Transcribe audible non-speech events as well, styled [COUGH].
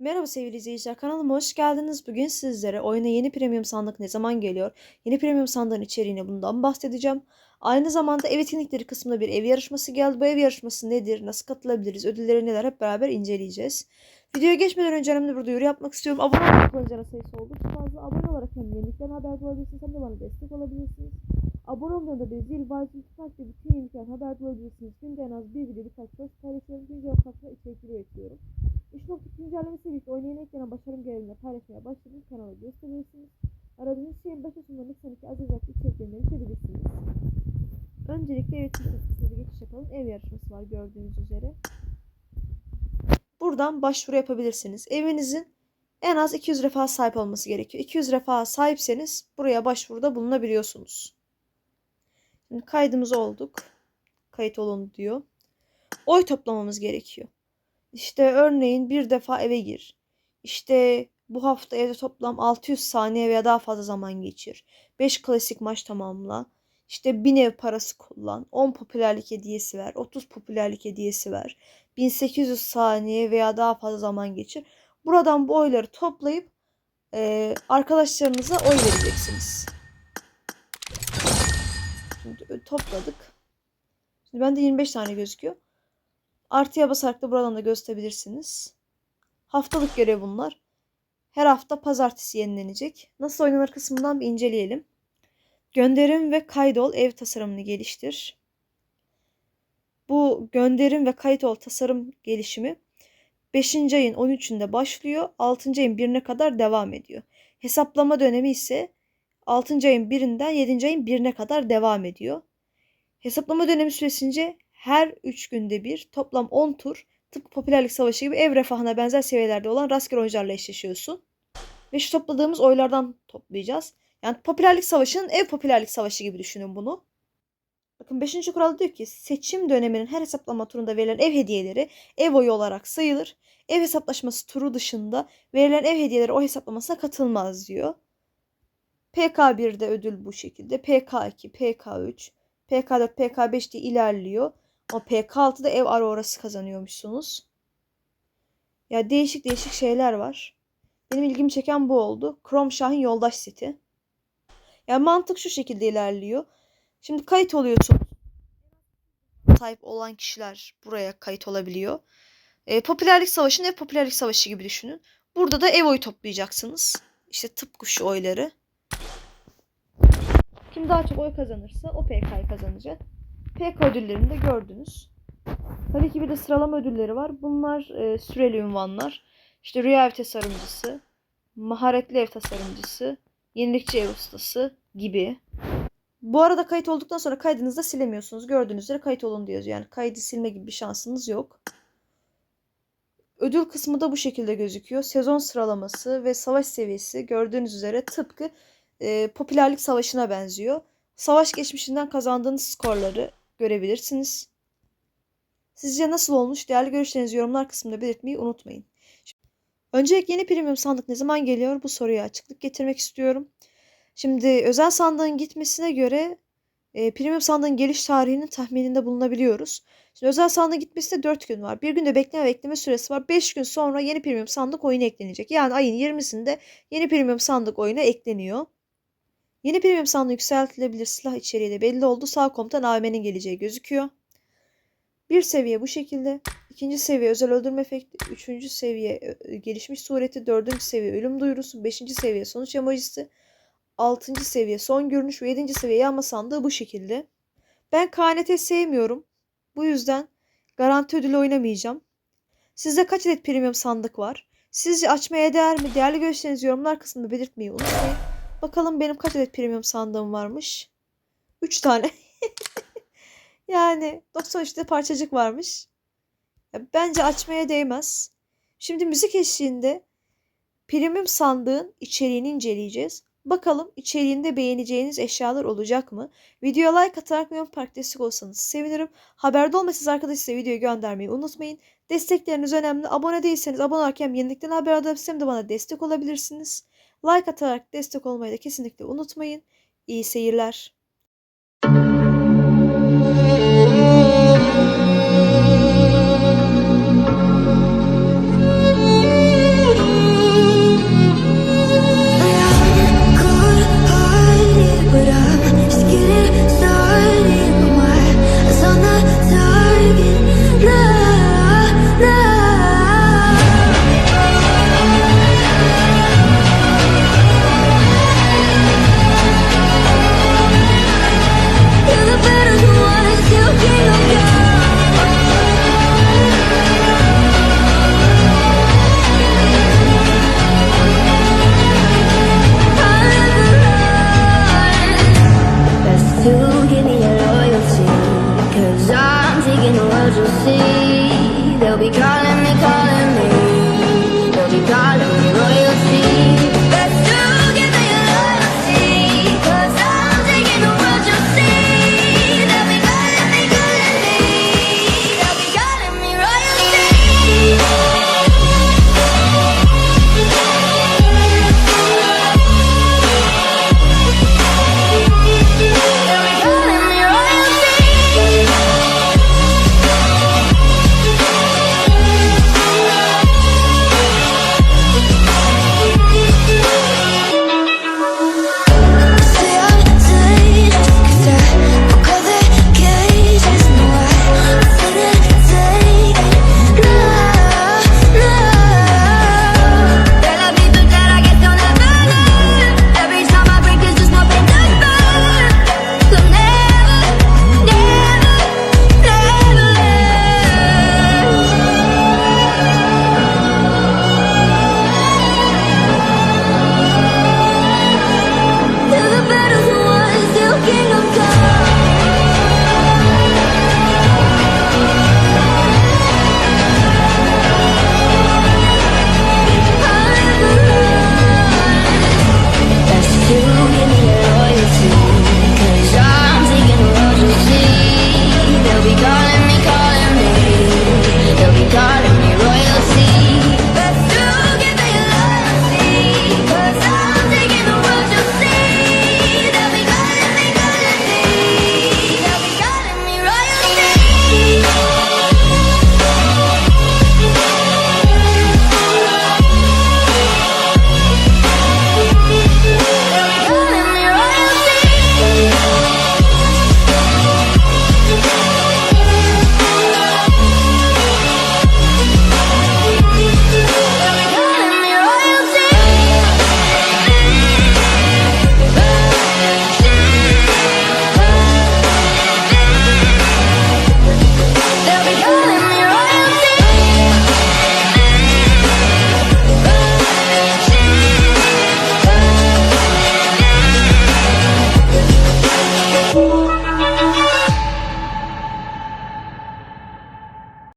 Merhaba sevgili izleyiciler kanalıma hoş geldiniz. Bugün sizlere oyuna yeni premium sandık ne zaman geliyor? Yeni premium sandığın içeriğine bundan bahsedeceğim. Aynı zamanda ev etkinlikleri kısmında bir ev yarışması geldi. Bu ev yarışması nedir? Nasıl katılabiliriz? Ödülleri neler? Hep beraber inceleyeceğiz. Videoya geçmeden önce önemli bir duyuru yapmak istiyorum. Abone olmak kullanıcıların sayısı oldukça fazla. Abone olarak hem yenilikten haberdar olabilirsiniz hem de bana destek olabilirsiniz. Abone olduğunda bir zil var. Zil tıklayıp bütün yenilikten haberdar olabilirsiniz. Günde en az bir video birkaç post paylaşıyorum. Güncel farklı içerikleri ekliyorum. 3.2 güncellemesi birlikte oynayan eklenen başarım görevini paylaşmaya başladım. Kanala gösterirsiniz. Aradığınız şeyin başucunda lütfen iki az uzak içeriklerinden erişebilirsiniz. Öncelikle evet bir geçiş yapalım. Ev yarışması var gördüğünüz üzere. Buradan başvuru yapabilirsiniz. Evinizin en az 200 refaha sahip olması gerekiyor. 200 refaha sahipseniz buraya başvuruda bulunabiliyorsunuz. Şimdi kaydımız olduk. Kayıt olun diyor. Oy toplamamız gerekiyor. İşte örneğin bir defa eve gir. İşte bu hafta evde toplam 600 saniye veya daha fazla zaman geçir. 5 klasik maç tamamla. İşte 1000 ev parası kullan. 10 popülerlik hediyesi ver. 30 popülerlik hediyesi ver. 1800 saniye veya daha fazla zaman geçir. Buradan bu oyları toplayıp e, arkadaşlarınıza oy vereceksiniz. Şimdi topladık. Şimdi bende 25 tane gözüküyor. Artıya basarak da buradan da gösterebilirsiniz. Haftalık görev bunlar. Her hafta pazartesi yenilenecek. Nasıl oynanır kısmından bir inceleyelim. Gönderim ve kaydol ev tasarımını geliştir. Bu gönderim ve kaydol tasarım gelişimi 5. ayın 13'ünde başlıyor. 6. ayın 1'ine kadar devam ediyor. Hesaplama dönemi ise 6. ayın 1'inden 7. ayın 1'ine kadar devam ediyor. Hesaplama dönemi süresince her 3 günde bir toplam 10 tur tıpkı popülerlik savaşı gibi ev refahına benzer seviyelerde olan rastgele oyuncularla eşleşiyorsun. Ve şu topladığımız oylardan toplayacağız. Yani popülerlik savaşının ev popülerlik savaşı gibi düşünün bunu. Bakın 5. kural diyor ki seçim döneminin her hesaplama turunda verilen ev hediyeleri ev oyu olarak sayılır. Ev hesaplaşması turu dışında verilen ev hediyeleri o hesaplamasına katılmaz diyor. PK1'de ödül bu şekilde. PK2, PK3, PK4, PK5 diye ilerliyor. Ama PK6'da ev Aurora'sı kazanıyormuşsunuz. Ya değişik değişik şeyler var. Benim ilgimi çeken bu oldu. Chrome Şahin yoldaş seti. Yani mantık şu şekilde ilerliyor. Şimdi kayıt oluyorsun. Sahip olan kişiler buraya kayıt olabiliyor. E, popülerlik savaşını ev popülerlik savaşı gibi düşünün. Burada da ev oyu toplayacaksınız. İşte tıpkı şu oyları. Kim daha çok oy kazanırsa o PK'yı kazanacak. PK ödüllerini de gördünüz. Tabii ki bir de sıralama ödülleri var. Bunlar e, süreli ünvanlar. İşte rüya ev tasarımcısı, maharetli ev tasarımcısı, yenilikçi ev ustası gibi. Bu arada kayıt olduktan sonra kaydınızı da silemiyorsunuz. Gördüğünüz üzere kayıt olun diyor. Yani kaydı silme gibi bir şansınız yok. Ödül kısmı da bu şekilde gözüküyor. Sezon sıralaması ve savaş seviyesi gördüğünüz üzere tıpkı e, popülerlik savaşına benziyor. Savaş geçmişinden kazandığınız skorları görebilirsiniz. Sizce nasıl olmuş? Değerli görüşlerinizi yorumlar kısmında belirtmeyi unutmayın. Öncelikle yeni premium sandık ne zaman geliyor? Bu soruya açıklık getirmek istiyorum. Şimdi özel sandığın gitmesine göre e, premium sandığın geliş tarihinin tahmininde bulunabiliyoruz. Şimdi özel sandığın gitmesinde 4 gün var. Bir günde bekleme bekleme süresi var. 5 gün sonra yeni premium sandık oyunu eklenecek. Yani ayın 20'sinde yeni premium sandık oyunu ekleniyor. Yeni premium sandığı yükseltilebilir silah içeriği de belli oldu. Sağ komutan AVM'nin geleceği gözüküyor. Bir seviye bu şekilde. ikinci seviye özel öldürme efekti. Üçüncü seviye gelişmiş sureti. Dördüncü seviye ölüm duyurusu. Beşinci seviye sonuç emojisi. Altıncı seviye son görünüş ve yedinci seviye yağma sandığı bu şekilde. Ben KNT sevmiyorum. Bu yüzden garanti ödülü oynamayacağım. Sizde kaç adet premium sandık var? Sizce açmaya değer mi? Değerli görüşlerinizi yorumlar kısmında belirtmeyi unutmayın. Bakalım benim kaç adet premium sandığım varmış. 3 tane. [LAUGHS] yani 93'te parçacık varmış. Ya, bence açmaya değmez. Şimdi müzik eşliğinde premium sandığın içeriğini inceleyeceğiz. Bakalım içeriğinde beğeneceğiniz eşyalar olacak mı? Videoya like atarak Neon Park destek olsanız sevinirim. Haberde olmasanız arkadaşlar videoyu göndermeyi unutmayın. Destekleriniz önemli. Abone değilseniz abone olurken yenilikten haber alabilirsem de bana destek olabilirsiniz. Like atarak destek olmayı da kesinlikle unutmayın. İyi seyirler. you see